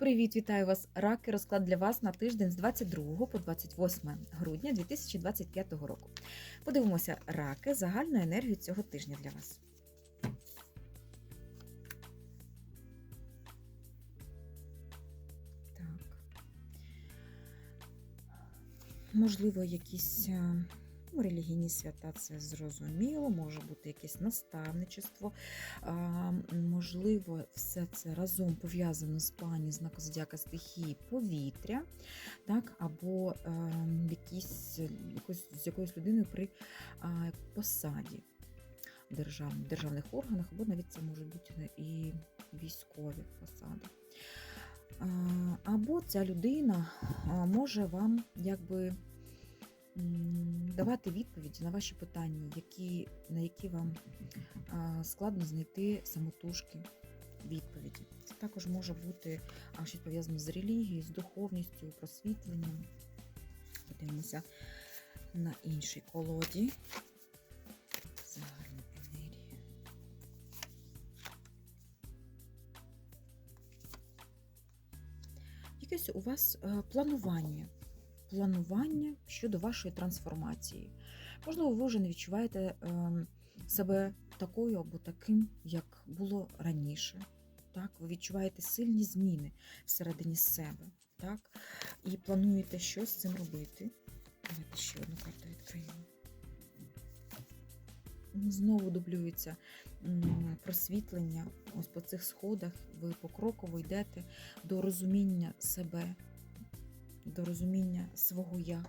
Привіт, вітаю вас! Раки розклад для вас на тиждень з 22 по 28 грудня 2025 року. Подивимося раки, загальну енергію цього тижня для вас. Так. Можливо, якісь е, ну, релігійні свята, це зрозуміло, може бути якесь наставничество. А, можливо, все це разом пов'язано з пані знаку зодіака стихії повітря, так, або е, якісь, якось, з якоюсь людиною при а, посаді держав, державних органах, або навіть це можуть бути і військові посади. А, Або ця людина а, може вам якби давати відповіді на ваші питання, які, на які вам складно знайти самотужки відповіді. Це також може бути щось пов'язане з релігією, з духовністю, просвітленням. Подивимося на іншій колоді. Загальна енергія. Якесь у вас е, планування. Планування щодо вашої трансформації. Можливо, ви вже не відчуваєте ем, себе такою або таким, як було раніше. Так, ви відчуваєте сильні зміни всередині себе, так? І плануєте щось з цим робити. Давайте ще одну карту відкриємо. Знову дублюється просвітлення. Ось по цих сходах ви покроково йдете до розуміння себе, до розуміння свого я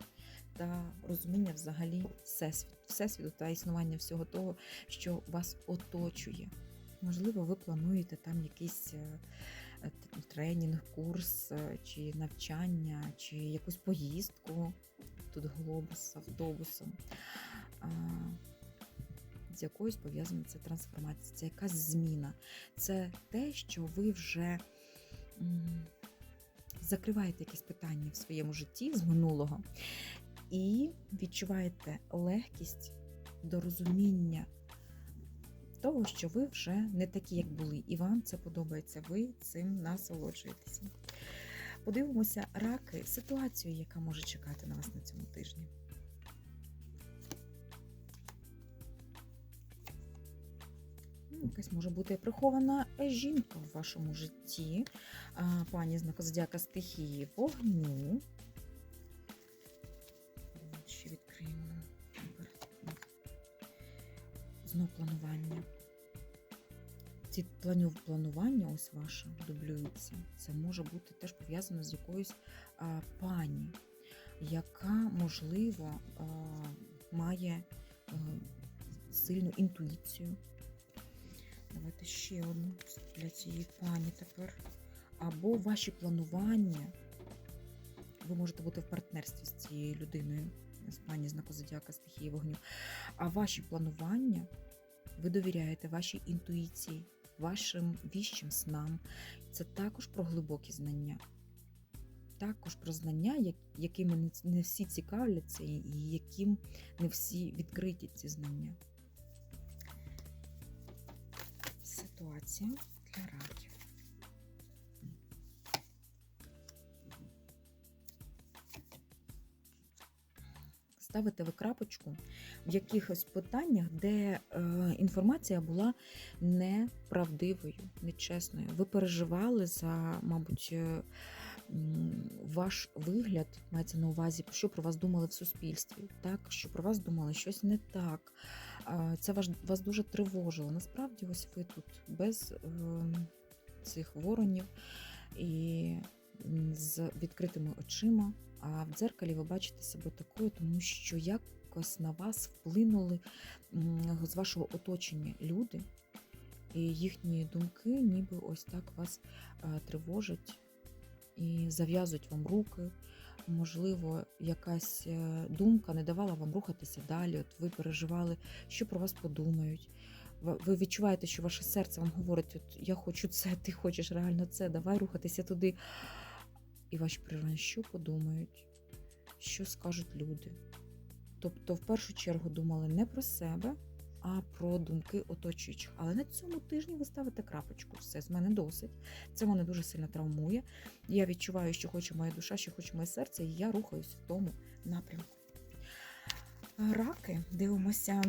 та розуміння взагалі всесвіту, всесвіту та існування всього того, що вас оточує. Можливо, ви плануєте там якийсь е, е, тренінг, курс, е, чи навчання, чи якусь поїздку, тут глобус, автобусом. З якоюсь пов'язана ця трансформація, це якась зміна. Це те, що ви вже закриваєте якісь питання в своєму житті з минулого і відчуваєте легкість до розуміння того, що ви вже не такі, як були, і вам це подобається, ви цим насолоджуєтеся. Подивимося, раки, ситуацію, яка може чекати на вас на цьому тижні. Якась може бути прихована жінка в вашому житті, пані знакозодяка стихії вогню. Ще відкриємо. Знов планування. Ці планування, ось ваше, дублюється. Це може бути теж пов'язано з якоюсь пані, яка, можливо, має а, сильну інтуїцію. Давайте ще одну для цієї пані тепер. Або ваші планування. Ви можете бути в партнерстві з цією людиною, з пані знаку зодіака стихії вогню. А ваші планування ви довіряєте вашій інтуїції, вашим віщим снам. Це також про глибокі знання. Також про знання, якими не всі цікавляться, і яким не всі відкриті ці знання. Ситуація для раків. Ставите ви крапочку в якихось питаннях, де е, інформація була неправдивою, нечесною. Ви переживали за, мабуть, е, ваш вигляд, мається на увазі, що про вас думали в суспільстві, так, що про вас думали щось не так. Це вас, вас дуже тривожило. Насправді, ось ви тут без е, цих воронів і з відкритими очима. А в дзеркалі ви бачите себе такою, тому що якось на вас вплинули з вашого оточення люди, і їхні думки, ніби ось так вас е, тривожать і зав'язують вам руки. Можливо, якась е, думка не давала вам рухатися далі. От ви переживали, що про вас подумають. Ви- відчуваєте, що ваше серце вам говорить: от я хочу це, ти хочеш реально це, давай рухатися туди. І ваші переживання, що подумають, що скажуть люди. Тобто, в першу чергу думали не про себе, а про думки оточуючих. Але на цьому тижні ви ставите крапочку. Все з мене досить. Це мене дуже сильно травмує. Я відчуваю, що хоче моя душа, що хоче моє серце, і я рухаюсь в тому напрямку. Раки, дивимося,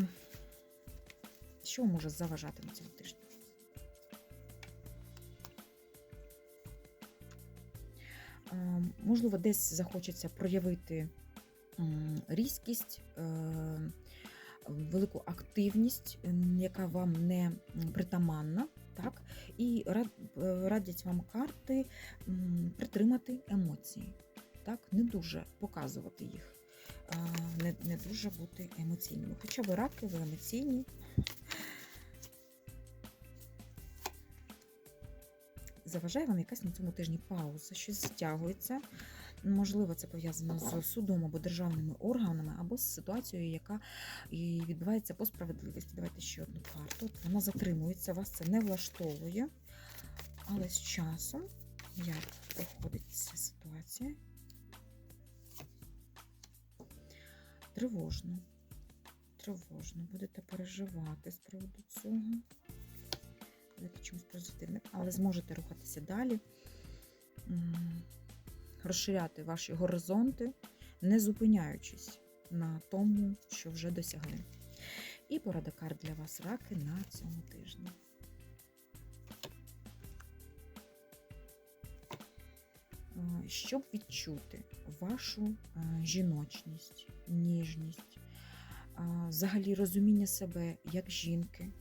що може заважати на цьому тижні. Можливо, десь захочеться проявити різкість, е, велику активність, яка вам не притаманна. Так? І е, радять вам карти притримати емоції, так? не дуже показувати їх, не, не дуже бути емоційними. Хоча ви раки, ви емоційні. Заважає вам якась на цьому тижні пауза, щось стягується. Можливо, це пов'язано з судом або державними органами, або з ситуацією, яка і відбувається по справедливості. Давайте ще одну карту. От Вона затримується, вас це не влаштовує. Але з часом, як проходить ця ситуація, тривожно. Тривожно. Будете переживати з приводу цього. Давайте чимось позитивним, але зможете рухатися далі, розширяти ваші горизонти, не зупиняючись на тому, що вже досягли. І порада карт для вас раки на цьому тижні. Е, Щоб відчути вашу е, жіночність, ніжність, е, взагалі розуміння себе як жінки,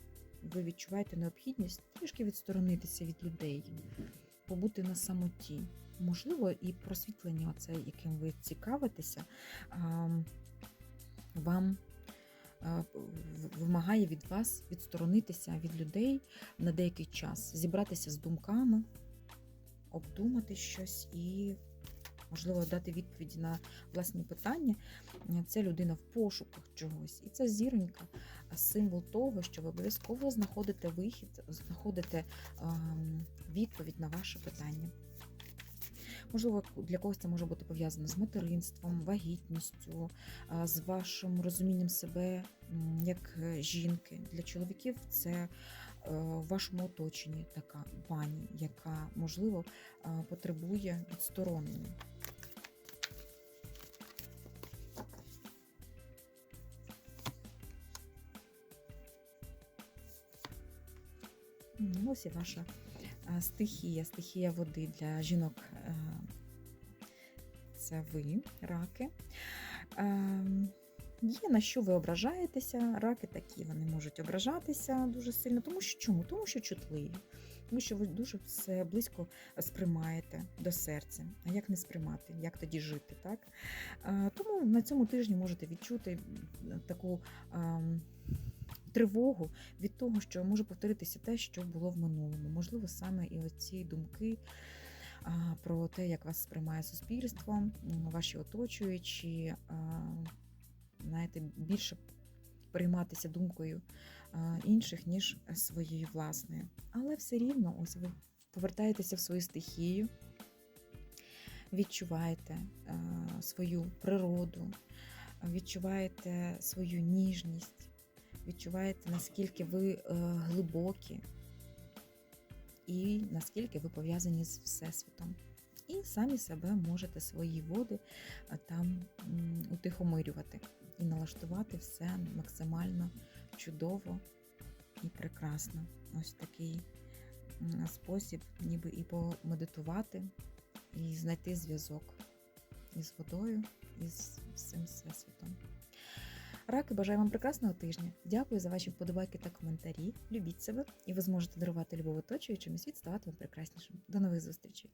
ви відчуваєте необхідність трішки відсторонитися від людей, побути на самоті. Можливо, і просвітлення, оце, яким ви цікавитеся, вам вимагає від вас відсторонитися від людей на деякий час, зібратися з думками, обдумати щось і, можливо, дати відповіді на власні питання. Це людина в пошуках чогось. І ця зіронька символ того, що ви обов'язково знаходите вихід, знаходите ем, відповідь на ваше питання. Можливо, для когось це може бути пов'язано з материнством, вагітністю, з вашим розумінням себе як е, жінки. Для чоловіків це е, в вашому оточенні така пані, яка, можливо, е, потребує відсторонення. Ось і ваша е, стихія, стихія води для жінок. е, Це ви, раки. Ем, Є на що ви ображаєтеся, раки такі вони можуть ображатися дуже сильно. Тому що чому? Тому що чутливі, тому що ви дуже все близько сприймаєте до серця. А як не сприймати, як тоді жити? так? Е, Тому на цьому тижні можете відчути таку ем, тривогу від того, що може повторитися те, що було в минулому. Можливо, саме і оці думки про те, як вас сприймає суспільство, ваші оточуючі, знаєте, більше прийматися думкою інших, ніж своєю власною. Але все рівно, ось ви повертаєтеся в свою стихію, відчуваєте свою природу, відчуваєте свою ніжність, відчуваєте, наскільки ви е, глибокі і наскільки ви пов'язані з Всесвітом. І самі себе можете свої води там утихомирювати і налаштувати все максимально чудово і прекрасно. Ось такий спосіб, ніби і помедитувати, і знайти зв'язок із водою, із всім всесвітом. Раки, бажаю вам прекрасного тижня. Дякую за ваші вподобайки та коментарі. Любіть себе, і ви зможете дарувати любов оточуючим і світ ставати вам прекраснішим. До нових зустрічей!